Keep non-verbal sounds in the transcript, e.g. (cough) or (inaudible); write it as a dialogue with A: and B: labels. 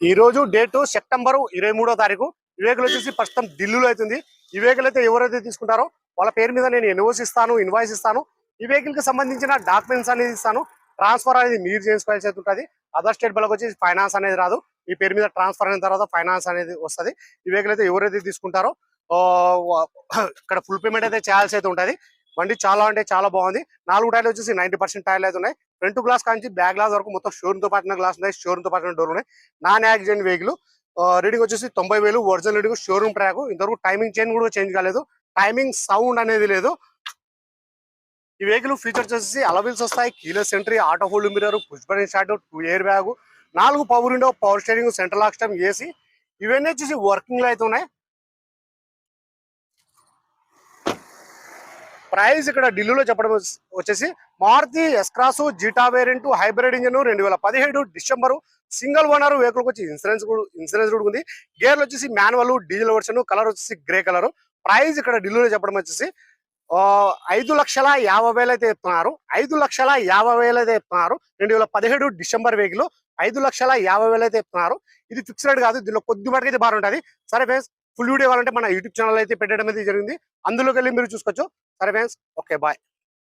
A: ఈ రోజు date September ఇరవై మూడో తారీఖు. ఈ వెహికల్ వచ్చేసి ప్రస్తుతం ఢిల్లీలో అవుతుంది. ఈ వెహికల్ అయితే ఎవరైతే తీసుకుంటారో వాళ్ళ పేరు మీద నేను ఎన్ఓసి ఇస్తాను ఇన్వాయిస్ ఇస్తాను. ఈ వెహికల్కి సంబంధించిన డాక్యుమెంట్స్ అనేది ఇస్తాను. ట్రాన్స్ఫర్ అనేది మీరు చేసుకోవాల్సి అయితే ఉంటుంది. అదర్ స్టేట్ వాళ్ళకి వచ్చి ఫైనాన్స్ అనేది రాదు. మీ పేరు మీద ట్రాన్స్ఫర్ అయిన తర్వాత ఫైనాన్స్ అనేది వస్తుంది. ఈ వెహికల్ అయితే ఎవరైతే తీసుకుంటారో ఆ, (coughs) ఇక్కడ ఫుల్ పేమెంట్ అయితే చేయాల్సి అయితే ఉంటుంది. బండి చాలా అంటే చాలా బాగుంది. నాలుగు టైర్లు వచ్చేసి నైన్టీ పర్సెంట్ టైర్లు అయితే ఉన్నాయి. ఫ్రంట్ గ్లాస్ కాంచి బ్యాక్ గ్లాస్ వరకు మొత్తం షోరూమ్తో పాటిన గ్లాస్ ఉన్నాయి. షోరూమ్తో పాటిన డోర్ ఉన్నాయి. Non accident vehicle. రీడింగ్ వచ్చేసి తొంభై వేలు. Original reading showroom track. ఇంతవరకు టైమింగ్ చైన్ కూడా చేంజ్ కాలేదు. టైమింగ్ సౌండ్ అనేది లేదు. ఈ వెహికల్ ఫీచర్స్ వచ్చేసి అలవిల్స్ వస్తాయి. Keyless entry auto hold mirror push button start two air bag నాలుగు power window power steering central ఆక్స్టమ్ AC. ఇవన్నీ వచ్చేసి వర్కింగ్లో అయితే ఉన్నాయి. ప్రైస్ ఇక్కడ ఢిల్లీలో చెప్పడం వచ్చేసి Maruti S Cross zeta variant hybrid engine రెండు వేల పదిహేడు డిసెంబరు సింగిల్ ఓనర్ వెహికల్ వచ్చి ఇన్సూరెన్స్ కూడా ఇన్సూరెన్స్ కూడా ఉంది. గేర్లు వచ్చేసి మాన్యువల్ డీజిల్ వర్షన్ కలర్ వచ్చేసి గ్రే కలర్. ప్రైస్ ఇక్కడ ఢిల్లీలో చెప్పడం వచ్చేసి ఆ, ఐదు లక్షల యాభై వేలు అయితే చెప్తున్నారు ఐదు లక్షల యాభై వేలు అయితే చెప్తున్నారు రెండు వేల పదిహేడు డిసెంబర్ వెహికల్ ఐదు లక్షల యాభై వేలు అయితే చెప్తున్నారు ఇది ఫిక్స్డ్ కాదు దీనిలో కొద్ది మటుకు అయితే బాగుంటుంది సరే ఫ్రెండ్స్ ఫుల్ వీడియో కావాలంటే మన యూట్యూబ్ ఛానల్ అయితే పెట్టడం అయితే జరిగింది. అందులోకి వెళ్ళి మీరు చూసుకోవచ్చు. సరే ఫ్రెండ్స్ ఓకే బాయ్